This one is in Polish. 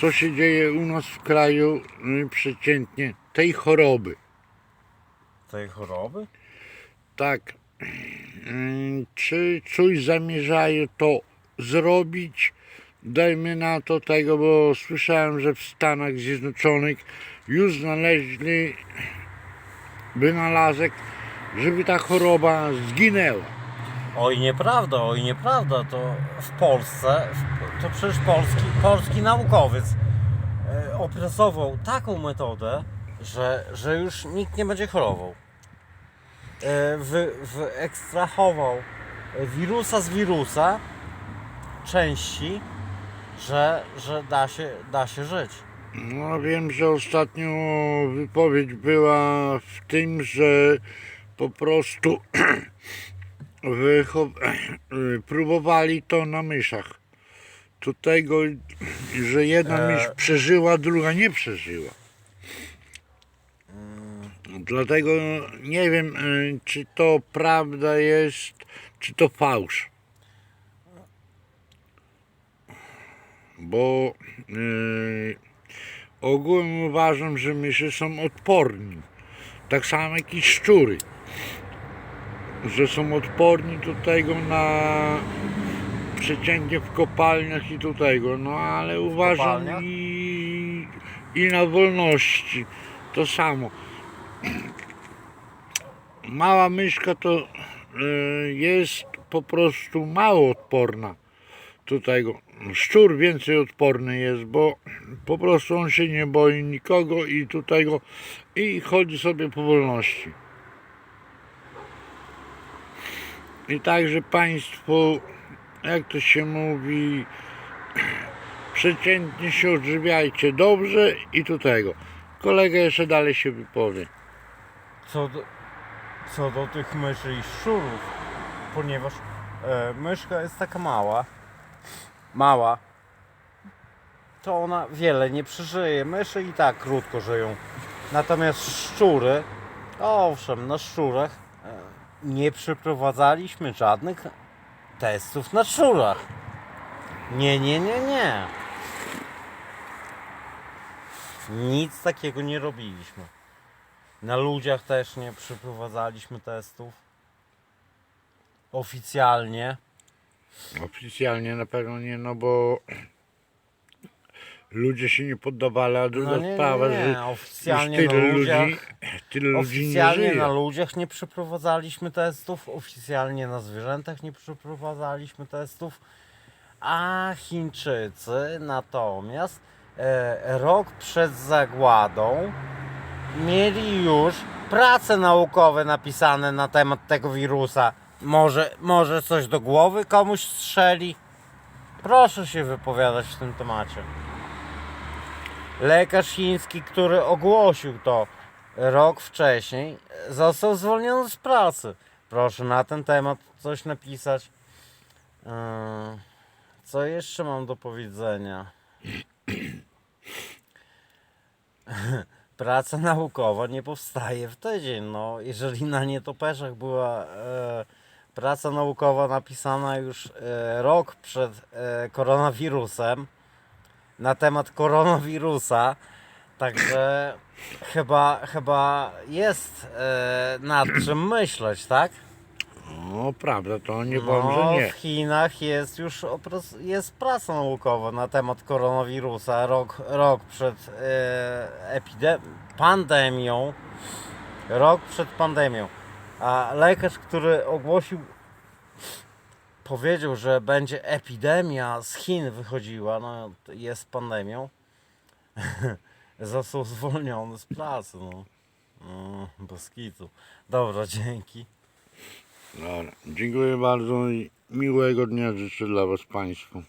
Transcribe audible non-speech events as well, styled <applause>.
co się dzieje u nas w kraju y, przeciętnie tej choroby. Tej choroby? Tak. Mm, Czy coś zamierzają to zrobić? Dajmy na to tego, bo słyszałem, że w Stanach Zjednoczonych już znaleźli wynalazek, żeby ta choroba zginęła. Oj, nieprawda, oj, nieprawda. To w Polsce, to przecież polski, polski naukowiec e, opracował taką metodę, że, że już nikt nie będzie chorował. E, wy, wyekstrahował wirusa z wirusa części, że, że da, się, da się żyć. No wiem, że ostatnio wypowiedź była w tym, że po prostu <clears throat> <clears throat> próbowali to na myszach. Do tego, że jedna E. mysz przeżyła, druga nie przeżyła. Dlatego nie wiem, y, czy to prawda jest, czy to fałsz. Bo yy, ogółem uważam, że myszy są odporni. Tak samo jak i szczury. Że są odporni do tego na przeciętnie w kopalniach i do tego. No ale uważam kopalniach? i, i na wolności to samo. Mała myszka to y, jest po prostu mało odporna do tego. Szczur więcej odporny jest, bo po prostu on się nie boi nikogo i tutaj go i chodzi sobie po wolności. I także Państwo, jak to się mówi, przeciętnie się odżywiajcie dobrze i do tego. Kolega jeszcze dalej się wypowie. co do, co do tych myszy i szczurów, ponieważ e, myszka jest taka mała, mała, to ona wiele nie przeżyje. Myszy i tak krótko żyją. Natomiast szczury, owszem, na szczurach nie przeprowadzaliśmy żadnych testów na szczurach. Nie, nie, nie, nie. Nic takiego nie robiliśmy. Na ludziach też nie przeprowadzaliśmy testów. Oficjalnie. Oficjalnie na pewno nie, no bo ludzie się nie poddawali, a druga No nie, sprawa, nie, że już oficjalnie tyle na ludziach. ludzi, tyle ludzi nie Oficjalnie żyje. na ludziach nie przeprowadzaliśmy testów, oficjalnie na zwierzętach nie przeprowadzaliśmy testów, a Chińczycy natomiast e, rok przed zagładą mieli już prace naukowe napisane na temat tego wirusa. Może, może coś do głowy komuś strzeli? Proszę się wypowiadać w tym temacie. Lekarz chiński, który ogłosił to rok wcześniej, został zwolniony z pracy. Proszę na ten temat coś napisać. Yy, Co jeszcze mam do powiedzenia? <clears throat> Praca naukowa nie powstaje w tydzień. No, jeżeli na nietoperzach była e, praca naukowa napisana już e, rok przed e, koronawirusem na temat koronawirusa, także chyba, chyba jest e, nad czym myśleć, tak? No prawda, to nie powiem, No, że nie. w Chinach jest już jest praca naukowa na temat koronawirusa rok, rok przed e, epide- pandemią. Rok przed pandemią. A lekarz, który ogłosił, powiedział, że będzie epidemia z Chin wychodziła, no jest pandemią, <laughs> został zwolniony z pracy. No. No, bez. Dobra, dzięki. Dobra, dziękuję bardzo i miłego dnia życzę dla Was Państwu.